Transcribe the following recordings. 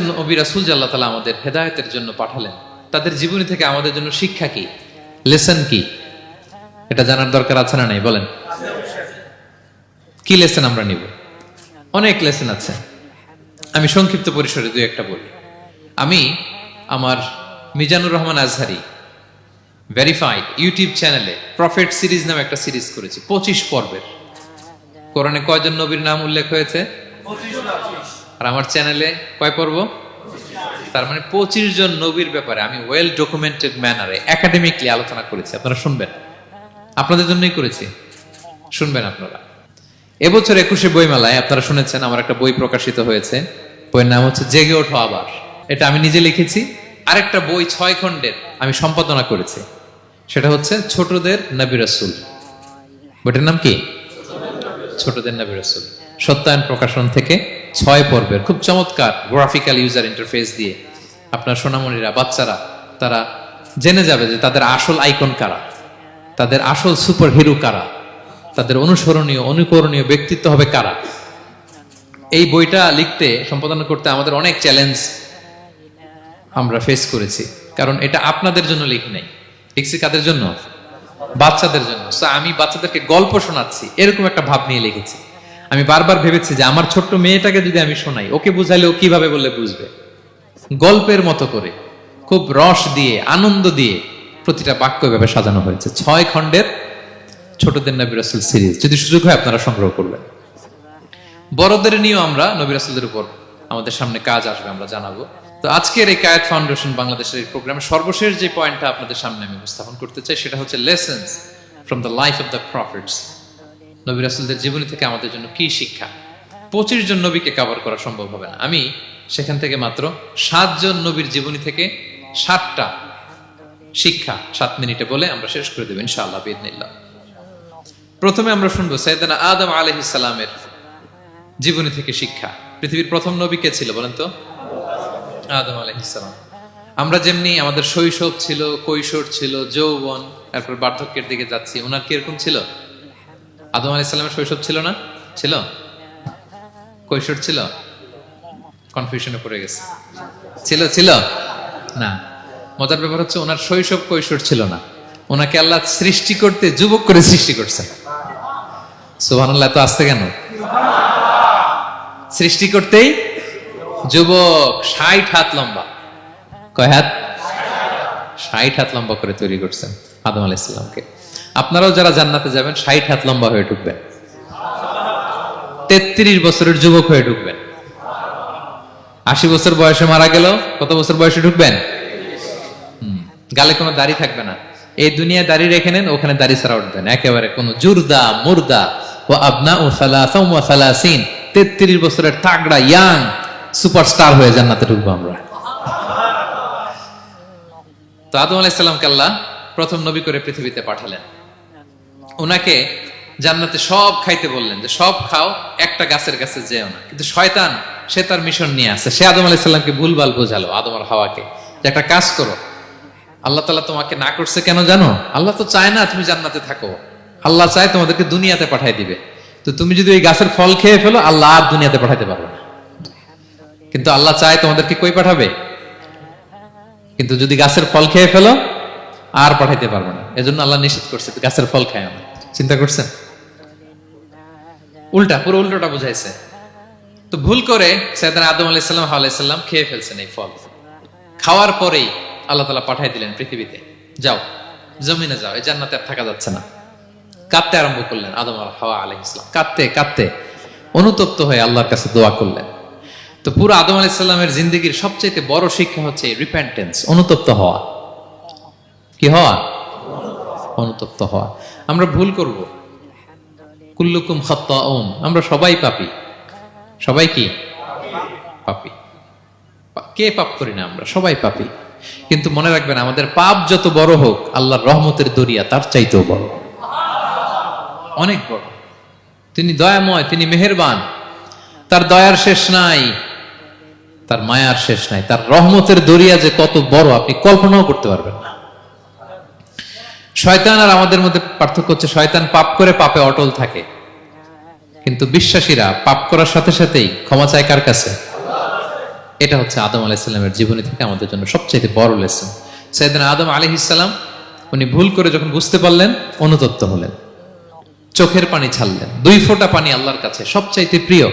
নবী রাসুল আল্লাহ তালা আমাদের হেদায়তের জন্য পাঠালেন, তাদের জীবনী থেকে আমাদের জন্য শিক্ষা কি? লেসন কি? এটা জানার দরকার আছে না নাই? বলেন। কি লেসন আমরা নিব? অনেক লেসন আছে। আমি সংক্ষিপ্ত পরিসরে দুই একটা বলি। আমি আমার মিজানুর রহমান আজহারি ভেরিফাইড ইউটিউব চ্যানেলে প্রফেট সিরিজ নামে একটা সিরিজ করেছি, পঁচিশ পর্বের। কোরআনে কয়জন নবীর নাম উল্লেখ হয়েছে? আর আমার চ্যানেলে কয় পর্ব? তার মানে পঁচিশ জন নবীর ব্যাপারে আমি ওয়েল ডকুমেন্টেড ম্যানারে একাডেমিকলি আলোচনা করেছি। আপনারা শুনবেন। আপনাদের জন্যই করেছি। শুনবেন আপনারা। এবছর একুশে বইমেলায় আপনারা শুনেছেন আমার একটা বই প্রকাশিত হয়েছে। বইয়ের নাম হচ্ছে জেগে ওঠো আবার। এটা আমি নিজে লিখেছি। আরেকটা বই ছয় খণ্ডের আমি সম্পাদনা করেছি। সেটা হচ্ছে ছোটদের নবী রসুল। বইটার নাম কি? ছোটদের নবী রসুল। সত্যায়ন প্রকাশন থেকে ছয় পর্বের খুব চমৎকার গ্রাফিক্যাল ইউজার ইন্টারফেস দিয়ে আপনার সোনামণিরা, বাচ্চারা, তারা জেনে যাবে যে তাদের আসল আইকন কারা, তাদের আসল সুপার হিরো কারা, তাদের অনুসরণীয়, অনুকরণীয় ব্যক্তিত্ব হবে কারা। এই বইটা লিখতে, সম্পাদনা করতে আমাদের অনেক চ্যালেঞ্জ আমরা ফেস করেছি, কারণ এটা আপনাদের জন্য লিখ নাই। লিখছি কাদের জন্য? বাচ্চাদের জন্য। আমি বাচ্চাদেরকে গল্প শোনাচ্ছি, এরকম একটা ভাব নিয়ে লিখেছি। আমি বারবার ভেবেছি যে আমার ছোট্ট মেয়েটাকে যদি আমি শোনাই, ওকে বুঝাইলে ও কীভাবে বললে বুঝবে? গল্পের মতো করে, খুব রস দিয়ে, আনন্দ দিয়ে প্রতিটা বাক্য এভাবে সাজানো হয়েছে। ছয় খণ্ডের ছোটদের নবী রাসুল সিরিজ। যদি সুযোগ হয়, আপনারা সংগ্রহ করবেন। বড়দের নিয়েও আমরা নবী রাসুলদের উপর আমাদের সামনে কাজ আসবে, আমরা জানাব। তো আজকের এই কায়েত ফাউন্ডেশন বাংলাদেশের এই প্রোগ্রামে সর্বশেষ যে পয়েন্টটা আপনাদের সামনে আমি উপস্থাপন করতে চাই, সেটা হচ্ছে lessons from the life of the prophets নবী রাসুলদের জীবনী থেকে আমাদের জন্য কি শিক্ষা? পঁচিশ জন নবীকে কভার করা সম্ভব হবে না। আমি সেখান থেকে মাত্র সাতজন নবীর জীবনী থেকে সাতটা শিক্ষা সাত মিনিটে বলে আমরা শেষ করে দেবো ইনশাআল্লাহ বিদিনিল্লাহ প্রথমে আমরা শুনব সৈয়দানা আদম আলহিসাল্লামের জীবনী থেকে শিক্ষা। পৃথিবীর প্রথম নবী কে ছিল বলেন তো? আদম আলহিসাল্লাম আমরা যেমনি আমাদের শৈশব ছিল, কৈশোর ছিল, যৌবন, তারপর বার্ধক্যের দিকে যাচ্ছি, ওনার কি এরকম ছিল? আদম আলাইসাল্লামের শৈশব ছিল না? ছিল? কৈশোর ছিল? কনফিউশনে পড়ে গেছে। ছিল ছিল? না। মজার ব্যাপার হচ্ছে ওনার শৈশব কৈশোর ছিল না। ওনাকে আল্লাহ সৃষ্টি করতে, যুবক করে সৃষ্টি করছে। সুবহানাল্লাহ, এত আসতে কেন? সৃষ্টি করতেই যুবক ষাট হাত লম্বা। কয় হাত? ষাট হাত। লম্বা করে তৈরি করছেন আদম আলাইসাল্লামকে আপনারাও যারা জান্নাতে যাবেন, ষাট হাত লম্বা হয়ে ঢুকবেন। তেত্রিশ বছরের যুবক হয়ে ঢুকবেন। আশি বছর বয়সে মারা গেল, কত বছর বয়সে ঢুকবেন? গালে কোনো দাড়ি থাকবে না। এই দুনিয়ায় দাড়ি রেখে নেন, ওখানে দাড়ি ছাড়া উঠবেন একেবারে কোনো জুরদা, মুর্দা ও আবনা ও সালাসিন। তেত্রিশ বছরের তাগড়া, ইয়াং সুপারস্টার হয়ে জান্নাতে ঢুকবো আমরা। তো আদম আলাইসাল্লামকে আল্লাহ প্রথম নবী করে পৃথিবীতে পাঠালেন। ওনাকে জান্নাতে সব খাইতে বললেন যে, সব খাও, একটা গাছের কাছে যেও না। কিন্তু শয়তান, সে তার মিশন নিয়ে আসে সে আদম আলাইসাল্লামকে ভুলভাল বোঝালো, আদম আর হাওয়াকে, যে একটা কাজ করো। আল্লাহ তালা তোমাকে না করছে কেন জানো? আল্লাহ তো চায় না তুমি জান্নাতে থাকো। আল্লাহ চায় তোমাদেরকে দুনিয়াতে পাঠাই দিবে। তো তুমি যদি ওই গাছের ফল খেয়ে ফেলো, আল্লাহ আর দুনিয়াতে পাঠাইতে পারবে না। কিন্তু আল্লাহ চায় তোমাদেরকে কই পাঠাবে? কিন্তু যদি গাছের ফল খেয়ে ফেলো, আর পাঠাইতে পারবে না। এজন্য আল্লাহ নিষেধ করছে, গাছের ফল খায় না। চিন্তা করছেন উল্টা, পুরো উল্টোটা বুঝাইছে। তো ভুল করে সৈয়দান আদম আলাইসাল্লাম আলাইসাল্লাম খেয়ে ফেলছেন এই ফল। খাওয়ার পরেই আল্লাহ তালা পাঠাই দিলেন পৃথিবীতে। যাও, জমিনে যাও, এই জান্নাতে আর থাকা যাচ্ছে না। কাঁদতে আরম্ভ করলেন আদম আল হাওয়া আলহ ইসলাম কাঁদতে কাঁদতে অনুতপ্ত হয়ে আল্লাহর কাছে দোয়া করলেন। তো পুরো আদম আলাইসাল্লামের জিন্দগির সবচেয়ে বড় শিক্ষা হচ্ছে রিপেন্টেন্স অনুতপ্ত হওয়া। কি হওয়া? অনুতপ্ত হওয়া। আমরা ভুল করব। কুল্লুকুম খাত্তাউন, আমরা সবাই পাপি। সবাই কি? পাপি। কে পাপ করি না আমরা? সবাই পাপি। কিন্তু মনে রাখবেন, আমাদের পাপ যত বড় হোক, আল্লাহর রহমতের দরিয়া তার চাইতেও বড়। অনেক বড়। তিনি দয়াময়, তিনি মেহেরবান। তার দয়ার শেষ নাই, তার মায়ার শেষ নাই। তার রহমতের দরিয়া যে কত বড়, আপনি কল্পনাও করতে পারবেন না। শয়তান আর আমাদের মধ্যে পার্থক্য হচ্ছে, শয়তান পাপ করে পাপে অটল থাকে। কিন্তু বিশ্বাসীরা পাপ করার সাথে সাথেই ক্ষমা চায় কার কাছে? এটা হচ্ছে আদম আলাইসাল্লামের জীবনী থেকে আমাদের জন্য সবচেয়ে বড় লেসন সৈয়দিন আদম আলহিসাল্লাম উনি ভুল করে যখন বুঝতে পারলেন, অনুতপ্ত হলেন। চোখের পানি ছাড়লেন। দুই ফোঁটা পানি আল্লাহর কাছে সবচাইতে প্রিয়।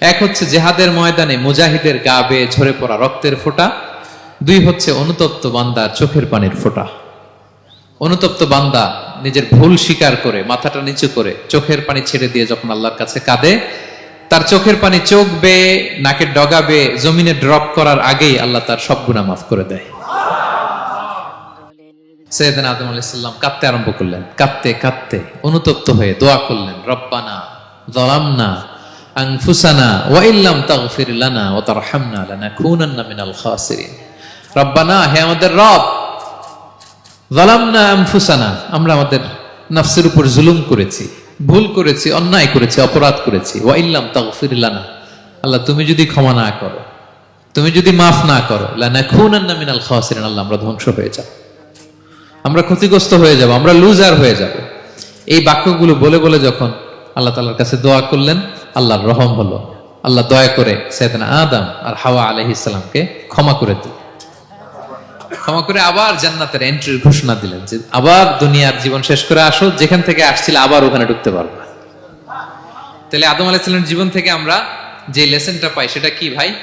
এক হচ্ছে জেহাদের ময়দানে মুজাহিদের গা বেয়ে ঝরে পড়া রক্তের ফোঁটা। দুই হচ্ছে অনুতপ্ত বান্দার চোখের পানির ফোঁটা। অনুতপ্ত বান্দা নিজের ভুল স্বীকার করে, মাথাটা নিচু করে, চোখের পানি ছেড়ে দিয়ে যখন আল্লাহর কাছে কাঁদে, তার চোখের পানি চোখ বেয়ে, নাকের ডগা বেয়ে, জমিনে ড্রপ করার আগেই আল্লাহ তার সব গুণা মাফ করে দেয়। সৈয়দিন আদম আলাইসাল্লাম কাঁদতে আরম্ভ করলেন। কাঁদতে কাঁদতে অনুতপ্ত হয়ে দোয়া করলেন, রব্বানা জলামনা আনফুসানা ওয়া ইল্লাম তাগফির লানা ওয়া তারহামনা লানাকুনান্না মিনাল খাসিরিন। রব্বানা, হে আমাদের রব জালামনা আনফুসানা আমরা আমাদের নফসের উপর জুলুম করেছি, ভুল করেছি, অন্যায় করেছি, অপরাধ করেছি। ওয়া ইল্লাম তাগফির লানা। আল্লাহ, তুমি যদি ক্ষমা না করো, তুমি যদি মাফ না করো মিনাল আল্লাহ, আমরা ধ্বংস হয়ে যাব। আমরা ক্ষতিগ্রস্ত হয়ে যাব, আমরা লুজার হয়ে যাব। এই বাক্যগুলো বলে বলে যখন আল্লাহ তালার কাছে দোয়া করলেন, আল্লাহর রহম হলো। আল্লাহ দয়া করে সেদিন আদম আর হাওয়া আলহিসামকে ক্ষমা করে দিল ক্ষমা করে আবার জান্নাতের এন্ট্রির ঘোষণা দিলেন যে আবার দুনিয়ার জীবন শেষ করে আসো, যেখান থেকে আসছিল আবার ওখানে ঢুকতে পারবে। তাহলে আদম আলাইসাল্লামের জীবন থেকে আমরা যে লেসনটা পাই, সেটা কি ভাই?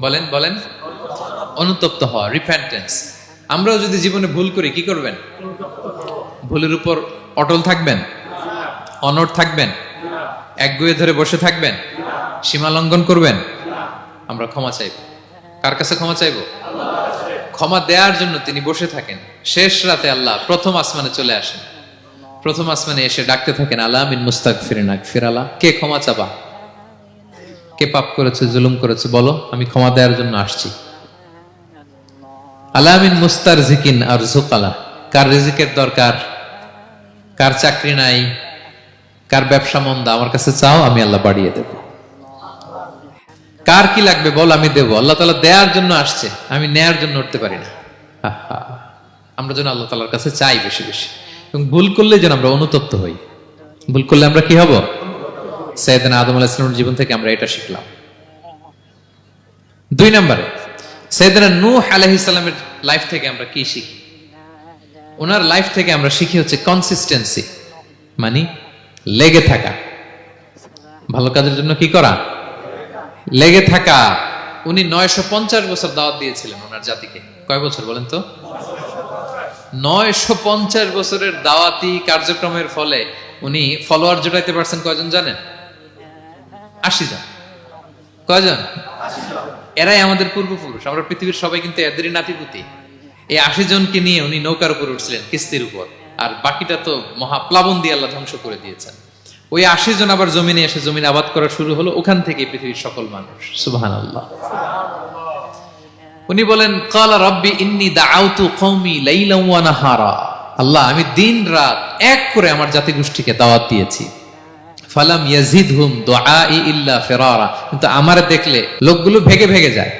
বলেন বলেন। অনুতপ্ত হওয়া রিপেন্টেন্স আমরাও যদি জীবনে ভুল করি, কি করবেন? ভুলের উপর অটল থাকবেন? অনড় থাকবেন? একগুয়ে ধরে বসে থাকবেন? সীমা লঙ্ঘন করবেন? আমরা ক্ষমা চাইব। কার কাছে ক্ষমা চাইব? ক্ষমা দেওয়ার জন্য তিনি বসে থাকেন। শেষ রাতে আল্লাহ প্রথম আসমানে চলে আসেন। প্রথম আসমানে এসে ডাকতে থাকেন, আল্লাহ মিন মুস্তাক ফিরিনাক ফিরালা কে ক্ষমা চাবা? কে পাপ করেছে, জুলুম করেছে, বলো, আমি ক্ষমা দেওয়ার জন্য আসছি। আলামিন মুস্তার জিকিন আর জুকালা কার রিজিকের দরকার? কার চাকরি নাই? কার ব্যবসা মন্দা? আমার কাছে চাও, আমি আল্লাহ বাড়িয়ে দেব। কার কি লাগবে বল আমি দেব। আল্লাহ তালা দেওয়ার জন্য আসছে আমি নেয়ার জন্য উঠতে পারি না। আমরা যেন আল্লাহ তালার কাছে চাই বেশি বেশি। এবং ভুল করলে যেন আমরা অনুতপ্ত হই। ভুল করলে আমরা কি হব? সৈয়দান আদম আলাহ ইসলামের জীবন থেকে আমরা এটা শিখলাম। দুই নম্বরে সৈয়দনা নূহ আলাইহিস সালামের লাইফ থেকে আমরা কি শিখি? ওনার লাইফ থেকে আমরা শিখি হচ্ছে কনসিস্টেন্সি মানে লেগে থাকা। ভালো কাজের জন্য কি করা? লেগে থাকা, উনি নয়শো পঞ্চাশ বছর দাওয়াত দিয়েছিলেন ওনার জাতিকে। কয় বছর বলেন তো? নয়শো পঞ্চাশ বছরের দাওয়াতি কার্যক্রমের ফলে উনি ফলোয়ার জোটাইতে পারছেন কয়জন জানেন? আশি জন। কয়জন? এরাই আমাদের পূর্বপুরুষ। আমরা পৃথিবীর সবাই কিন্তু এদেরই নাতিপুতি। এই আশি জনকে নিয়ে উনি নৌকার উপর উঠছিলেন, কিস্তির উপর। আর বাকিটা তো মহাপ্লাবন দিয়ে আল্লাহ ধ্বংস করে দিয়েছেন। ওই আশি জন আবার জমিনে এসে জমিন আবাদ করা শুরু হলো, ওখান থেকে পৃথিবীর সকল মানুষ। সুবাহান আল্লাহ উনি বলেন, কালা রব্বি ইন্নি দাআউতু কওমি লাইলা ওয়া নাহারা। আল্লাহ, আমি দিন রাত এক করে আমার জাতি গোষ্ঠীকে দাওয়াত দিয়েছি। ফালাম ইয়াজিদহুম দুআই ইল্লা ফিরারা। কিন্তু আমার দেখলে লোকগুলো ভেগে ভেগে যায়।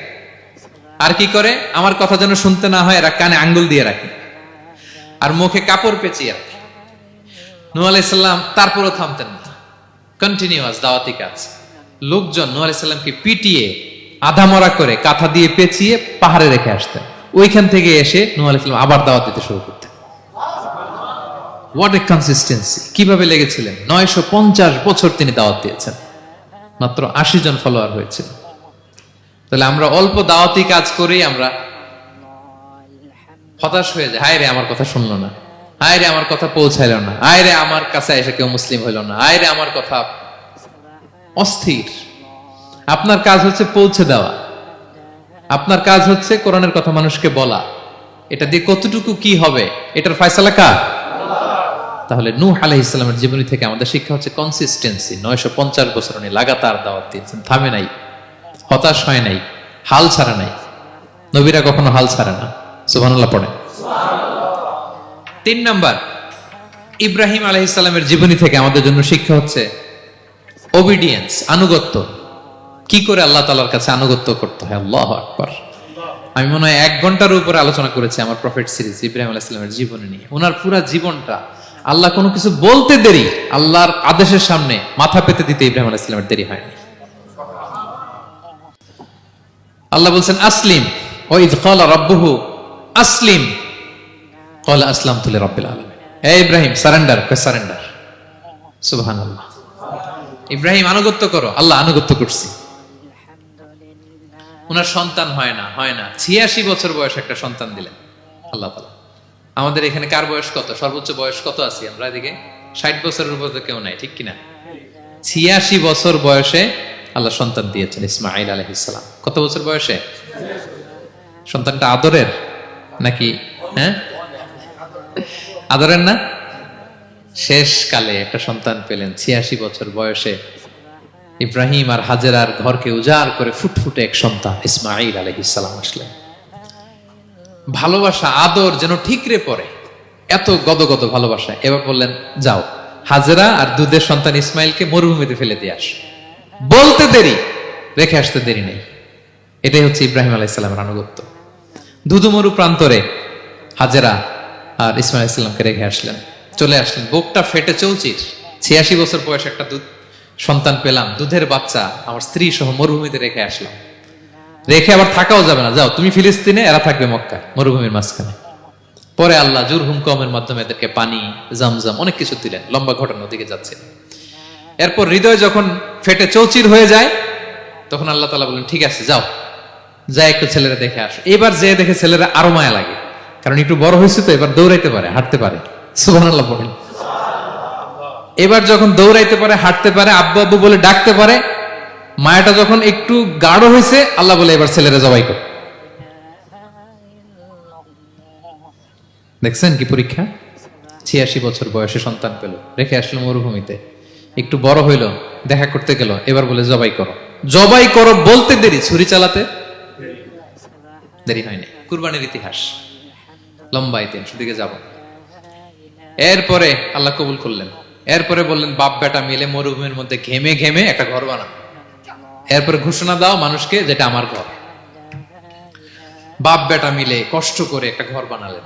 আর কি করে? আমার কথা যেন শুনতে না হয়, এরা কানে আঙ্গুল দিয়ে রাখে। আর মুখে কাপড় পেঁচিয়ে রাখে। নূ আলাইসাল্লাম তারপরও থামতেন না। কন্টিনিউয়াস দাওয়াতি কাজ। লোকজন নূ আলাইসাল্লামকে পিটিয়ে, আধা মরা করে কাঁথা দিয়ে পেঁচিয়ে পাহাড়ে রেখে আসতেন। ওইখান থেকে এসে নূ আলাইসাল্লাম আবার দাওয়াত দিতে শুরু করতেন। হোয়াট এ কনসিস্টেন্সি কীভাবে লেগেছিলেন? নয়শো পঞ্চাশ বছর তিনি দাওয়াত দিয়েছেন। মাত্র আশি জন ফলোয়ার হয়েছিল। তাহলে আমরা অল্প দাওয়াতি কাজ করেই আমরা হতাশ হয়ে যায় হায় রে, আমার কথা শুনলো না। হায় রে আমার কথা পৌঁছাইলো না। হায় রে আমার কাছে এসে কেউ মুসলিম হইল না। হায় রে আমার কথা অস্থির। আপনার কাজ হচ্ছে পৌঁছে দেওয়া। আপনার কাজ হচ্ছে কোরআনের কথা মানুষকে বলা। এটা দিয়ে কতটুকু কি হবে? এটার ফয়সালা কার? তাহলে নূহ আলাহ ইসলামের জীবনী থেকে আমাদের শিক্ষা হচ্ছে কনসিস্টেন্সি নয়শো পঞ্চাশ বছর উনি লাগাতার দাওয়াত দিয়েছেন। থামে নাই। হতাশ হয় নাই। হাল ছাড়া নাই। নবীরা কখনো হাল ছাড়ে না। সুবহানাল্লাহ পড়ে তিন নাম্বার, ইব্রাহিম আলাহ ইসলামের জীবনী থেকে আমাদের জন্য শিক্ষা হচ্ছে ওবিডিয়েন্স আনুগত্য। কি করে আল্লাহ তালার কাছে আনুগত্য করতে হয়? আল্লাহ আকবার। আমি মনে হয় এক ঘণ্টার উপরে আলোচনা করেছি আমার প্রফেট সিরিজ ইব্রাহিম আলাহ ইসলামের জীবনী নিয়ে। ওনার পুরা জীবনটা আল্লাহ কোনো কিছু বলতে দেরি, আল্লাহর আদেশের সামনে মাথা পেতে দিতে ইব্রাহিম আলাহ ইসলামের দেরি হয়নি। আল্লাহ বলছেন, আসলিম, ও ইদ ক্বালা রাব্বুহু, আসলিম আসলাম তুলে রব্বিল হে ইব্রাহিম সারেন্ডার সারেন্ডার সুবহানাল্লাহ। ইব্রাহিম, আনুগত্য করো। আল্লাহ আনুগত্য করছি। ওনার সন্তান হয় না হয় না। ছিয়াশি বছর বয়স একটা সন্তান দিলেন। আল্লাহ তালা আমাদের এখানে কার বয়স কত? সর্বোচ্চ বয়স কত আছি আমরা এদিকে? ষাট বছরের উপর কেউ নাই, ঠিক কিনা? ছিয়াশি বছর বয়সে আল্লাহ সন্তান দিয়েছেন ইসমাইল আলহিসাম কত বছর বয়সে? সন্তানটা আদরের নাকি হ্যাঁ? আদরের না? শেষ কালে একটা সন্তান পেলেন, ছিয়াশি বছর বয়সে। ইব্রাহিম আর হাজেরার ঘরকে উজাড় করে ফুটফুটে এক সন্তান ইসমাইল আলহিসাম আসলেন। ভালোবাসা, আদর যেন ঠিকরে পড়ে, এত গদগদ ভালোবাসা। এবার বললেন, যাও, হাজেরা আর দুধের সন্তান ইসমাইলকে মরুভূমিতে ফেলে দিয়ে আস। বলতে দেরি, রেখে আসতে দেরি নেই। এটাই হচ্ছে ইব্রাহিম আলাইসাল্লামের আনুগত্য। দুধুমরু প্রান্তরে হাজেরা আর ইসমাইল ইসলামকে রেখে আসলেন। চলে আসলেন। বুকটা ফেটে চলছিস ছিয়াশি বছর বয়স একটা দুধ সন্তান পেলাম। দুধের বাচ্চা। আমার স্ত্রী সহ মরুভূমিতে রেখে আসলাম। রেখে আবার থাকাও যাবে না। যাও, তুমি ফিলিস্তিনে, এরা থাকবে মক্কা মরুভূমির মাঝখানে। পরে আল্লাহ জুর হুমকমের মাধ্যমে এদেরকে পানি, জামজাম, অনেক কিছু দিলেন। লম্বা ঘটনার দিকে যাচ্ছে। এরপর হৃদয় যখন ফেটে চৌচির হয়ে যায়, তখন আল্লাহ তালা বললেন ঠিক আছে, যাও। যা একটু ছেলেরা দেখে আসো। এবার যে দেখে ছেলেরা আরও মায়া লাগে। কারণ একটু বড় হয়েছে তো, এবার দৌড়াইতে পারে, হাঁটতে পারে। সুবাহ আল্লাহ পড়েন। এবার যখন দৌড়াইতে পারে, হাঁটতে পারে, আব্বু আব্বু বলে ডাকতে পারে, মায়াটা যখন একটু গাঢ় হয়েছে, আল্লাহ বলে এবার ছেলেরা জবাই কর। দেখছেন কি পরীক্ষা? ছিয়াশি বছর বয়সে সন্তান পেল, রেখে আসলো মরুভূমিতে। একটু বড় হইল, দেখা করতে গেল, এবার বলে জবাই করো। জবাই করো বলতে দেরি, ছুরি চালাতে দেরি হয়নি। কুরবানির ইতিহাস। লম্বা ইতিহাস দিকে যাব। এরপরে আল্লাহ কবুল করলেন। এরপরে বললেন, বাপ বেটা মিলে মরুভূমির মধ্যে ঘেমে ঘেমে একটা ঘর বানাও। এরপরে ঘোষণা দাও মানুষকে যেটা আমার ঘর। বাপ বেটা মিলে কষ্ট করে একটা ঘর বানালেন।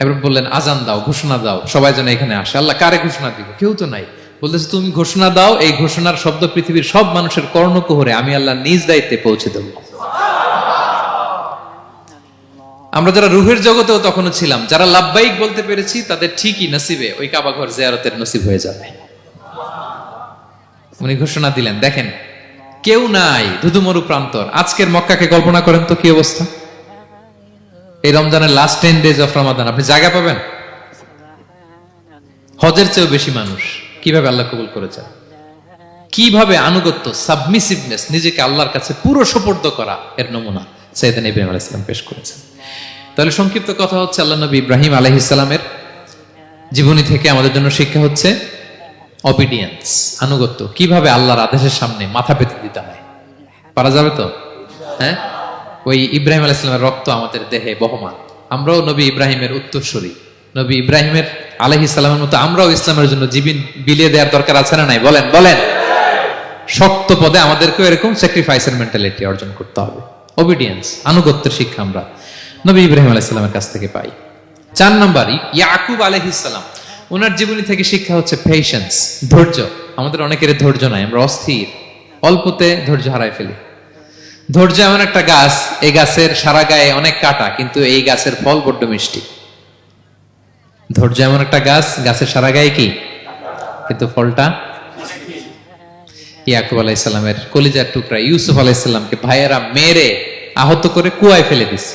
এবার বললেন, আজান দাও, ঘোষণা দাও, সবাই যেন এখানে আসে। আল্লাহ কারে ঘোষণা দিব? কেউ তো নাই। বলতেছে, তুমি ঘোষণা দাও, এই ঘোষণার শব্দ পৃথিবীর সব মানুষের কর্ণকুহরে আমি আল্লাহ নিজ দায়িত্বে পৌঁছে দেব। আমরা যারা রুহের জগতেও তখনও ছিলাম, যারা লাভবাহিক বলতে পেরেছি, তাদের ঠিকই নসিবে ওই কাবা ঘর জিয়ারতের নসিব হয়ে যাবে। উনি ঘোষণা দিলেন, দেখেন, কেউ নাই ধুধুমরু প্রান্তর। আজকের মক্কাকে কল্পনা করেন তো কি অবস্থা? এই রমজানের last ten days of Ramadan আপনি জায়গা পাবেন? হজের চেয়েও বেশি মানুষ। কীভাবে আল্লাহ কবুল করেছেন? কীভাবে আনুগত্য সাবমিসিভনেস নিজেকে আল্লাহর কাছে পুরো সোপর্দ করা এর নমুনা সৈয়দান ইব্রাহিম আলাইসালাম পেশ করেছেন। তাহলে সংক্ষিপ্ত কথা হচ্ছে আল্লাহ নবী ইব্রাহিম আলহিসাল্লামের জীবনী থেকে আমাদের জন্য শিক্ষা হচ্ছে অবিডিয়েন্স আনুগত্য। কীভাবে আল্লাহর আদেশের সামনে মাথা পেতে দিতে হয়? পারা যাবে তো? হ্যাঁ? ওই ইব্রাহিম আলাইসালামের রক্ত আমাদের দেহে বহমান। আমরাও নবী ইব্রাহিমের উত্তরসূরি। নবী ইব্রাহিমের আলহ ইসলামের মতো আমরাও ইসলামের জন্য জীবন বিলিয়ে দেওয়ার দরকার আছে না নাই? বলেন বলেন। শক্ত পদে আমাদেরকেও এরকম স্যাক্রিফাইসের মেন্টালিটি অর্জন করতে হবে। ওবিডিয়েন্স আনুগত্যের শিক্ষা আমরা নবী ইব্রাহিম আলাইসালামের কাছ থেকে পাই। চার নম্বর ইয়াকুব আলহিসাল্লাম ওনার জীবনী থেকে শিক্ষা হচ্ছে পেশেন্স ধৈর্য। আমাদের অনেকের ধৈর্য নাই, আমরা অস্থির। অল্পতে ধৈর্য হারাই ফেলি। ধৈর্য এমন একটা গাছ, এই গাছের সারা গায়ে অনেক কাটা, কিন্তু এই গাছের ফল বড্ড মিষ্টি। ধৈর্য এমন একটা গাছ, গাছের সারা গায়ে কি? কিন্তু ফলটা? ইয়াকুব আলাইসাল্লামের কলিজার টুকরা, ইউসুফ আলাইসাল্লামকে ভাইয়েরা মেরে আহত করে কুয়ায় ফেলে দিছে।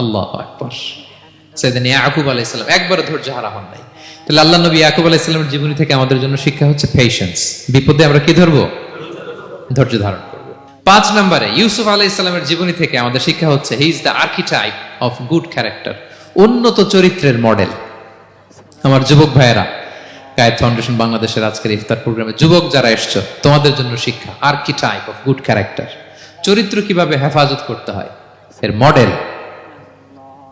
আল্লাহ আকবর। সেদিন ইয়াকুব আলাইসালাম একবার ধৈর্য হারা হন নাই। তাহলে আল্লাহ নবী ইয়াকুব আলাইসালামের জীবনী থেকে আমাদের জন্য শিক্ষা হচ্ছে পেশেন্স বিপদে আমরা কি ধরবো? ধৈর্য ধারণ করব। পাঁচ নম্বরে, ইউসুফ আলাইসালামের জীবনী থেকে আমাদের শিক্ষা হচ্ছে he is the archetype of good character উন্নত চরিত্রের মডেল আমার যুবক ভাইয়েরা গায়েত ফাউন্ডেশন বাংলাদেশের আজকের ইফতার প্রোগ্রামে যুবক যারা এসছো, তোমাদের জন্য শিক্ষা আর্কিটাইপ অফ গুড ক্যারেক্টার চরিত্র কীভাবে হেফাজত করতে হয়? এর মডেল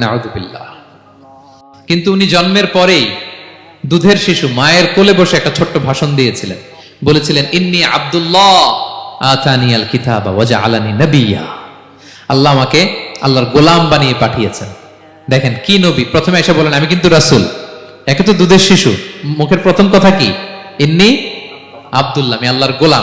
নাউদুবিল্লাহ কিন্তু উনি জন্মের পরেই দুধের শিশু মায়ের কোলে বসে একটা ছোট্ট ভাষণ দিয়েছিলেন। বলেছিলেন, ইন্নি আব্দুল্লাহ আতানি আল কিতাবা ওয়াজা আলানি নবিয়া। আল্লাহ আমাকে আল্লাহর গোলাম বানিয়ে পাঠিয়েছেন। দেখেন, কি নবী? প্রথমে এসে বলেন, আমি কিন্তু রাসূল। একে তো দুধের শিশু। মুখের প্রথম কথা কি? ইন্নি আব্দুল্লাহ, আমি আল্লাহর গোলাম।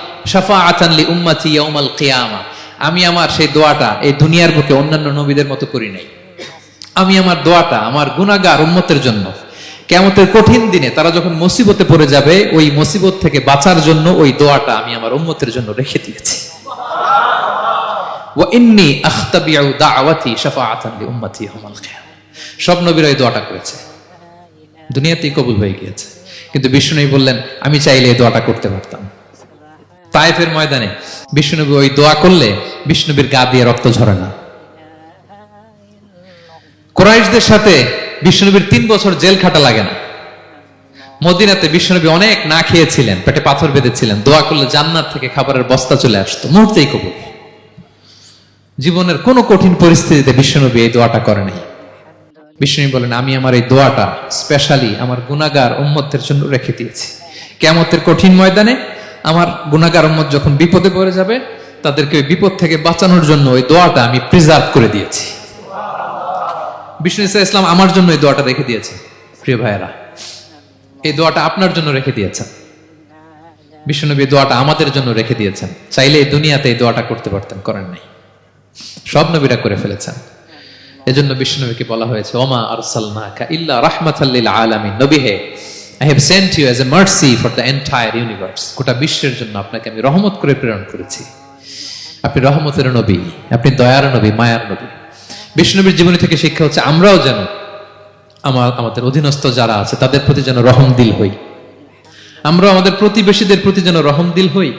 কিয়ামা। আমি আমার সেই দোয়াটা এই দুনিয়ার বুকে অন্যান্য নবীদের মতো করি নাই। আমি আমার দোয়াটা আমার উম্মতের জন্য। কেমতের কঠিন দিনে তারা যখন মুসিবতে পড়ে যাবে, ওই মুসিবত থেকে বাঁচার জন্য ওই দোয়াটা আমি আমার জন্য রেখে দিয়েছি। করেছে। দুনিয়াতেই কবুল হয়ে কিন্তু বললেন, আমি চাইলে এই দোয়াটা করতে পারতাম। তাইফের ময়দানে বিষ্ণুনবী ওই দোয়া করলে বিষ্ণুবীর গা দিয়ে রক্ত ঝরে না। কোরাইশদের সাথে বিশ্বনবীর তিন বছর জেল খাটা লাগে না। মদিনাতে বিশ্বনবী অনেক না খেয়েছিলেন, পেটে পাথর বেঁধেছিলেন, দোয়া করলে জান্নাত থেকে খাবারের বস্তা চলে আসতো মুহূর্তেই কবুল। জীবনের কোন কঠিন পরিস্থিতিতে বিশ্বনবী এই দোয়াটা করে নাই। বিষ্ণু বলেন, আমি আমার এই দোয়াটা স্পেশালি আমার গুনাগার উম্মতের জন্য রেখে দিয়েছি। কেমতের কঠিন ময়দানে আমার গুনাগার উম্মত যখন বিপদে পড়ে যাবে, তাদেরকে বিপদ থেকে বাঁচানোর জন্য ওই দোয়াটা আমি প্রিজার্ভ করে দিয়েছি। বিষ্ণু ইসা ইসলাম আমার জন্য এই দোয়াটা রেখে দিয়েছে, প্রিয় ভাইয়েরা। এই দোয়াটা আপনার জন্য রেখে দিয়েছেন। বিষ্ণুনবী দোয়াটা আমাদের জন্য রেখে দিয়েছেন। চাইলে এই দুনিয়াতে এই দোয়াটা করতে পারতেন, করেন নাই। সব নবীরা করে ফেলেছেন। এজন্য বিষ্ণুনবীকে বলা হয়েছে, ওমা আর আরসালনাকা ইল্লা রাহমাতাল্লিল আলামিন। নবী হে I have sent you as a mercy for the entire universe গোটা বিশ্বের জন্য আপনাকে আমি রহমত করে প্রেরণ করেছি। আপনি রহমতের নবী, আপনি দয়ার নবী, মায়ার নবী। বিষ্ণুনবীর জীবনী থেকে শিক্ষা হচ্ছে, আমরাও যেন আমার, আমাদের অধীনস্থ যারা আছে, তাদের প্রতি যেন রহম দিল হই। আমরা আমাদের প্রতিবেশীদের প্রতি যেন রহম দিল হই।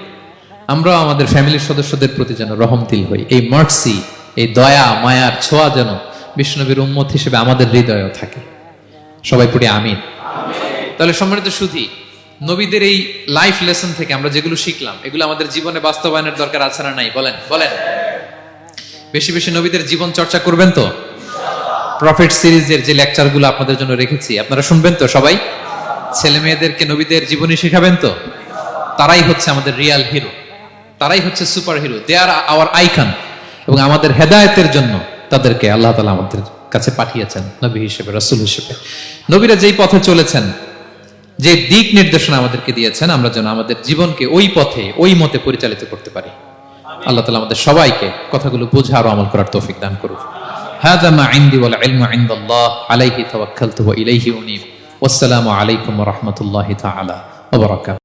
আমরা আমাদের ফ্যামিলির সদস্যদের প্রতি যেন রহম দিল হই। এই মার্সি এই দয়া, মায়ার ছোঁয়া যেন বিষ্ণুনবীর উম্মত হিসেবে আমাদের হৃদয়েও থাকে। সবাই পড়ি আমিন। তাহলে সম্মানিত সুধী, নবীদের এই লাইফ লেসন থেকে আমরা যেগুলো শিখলাম, এগুলো আমাদের জীবনে বাস্তবায়নের দরকার আছে না নাই? বলেন বলেন। বেশি বেশি নবীদের জীবন চর্চা করবেন তো? প্রফিট সিরিজের যে লেকচারগুলো আপনাদের জন্য রেখেছি, আপনারা শুনবেন তো সবাই? ছেলে মেয়েদেরকে নবীদের জীবনী শেখাবেন তো? তারাই হচ্ছে আমাদের রিয়াল হিরো তারাই হচ্ছে super hero they are our icon এবং আমাদের হেদায়তের জন্য তাদেরকে আল্লাহ তালা আমাদের কাছে পাঠিয়েছেন, নবী হিসেবে, রসুল হিসেবে। নবীরা যেই পথে চলেছেন যে দিক নির্দেশনা আমাদেরকে দিয়েছেন আমরা যেন আমাদের জীবনকে ওই পথে ওই মতে পরিচালিত করতে পারি আল্লাহ তালা আমাদের সবাইকে কথাগুলো বোঝা আর আমল করার তৌফিক দান করুন هذا ما عندي والعلم عند الله عليه توكلت وإليه أنيب والسلام عليكم ورحمة الله تعالى وبركاته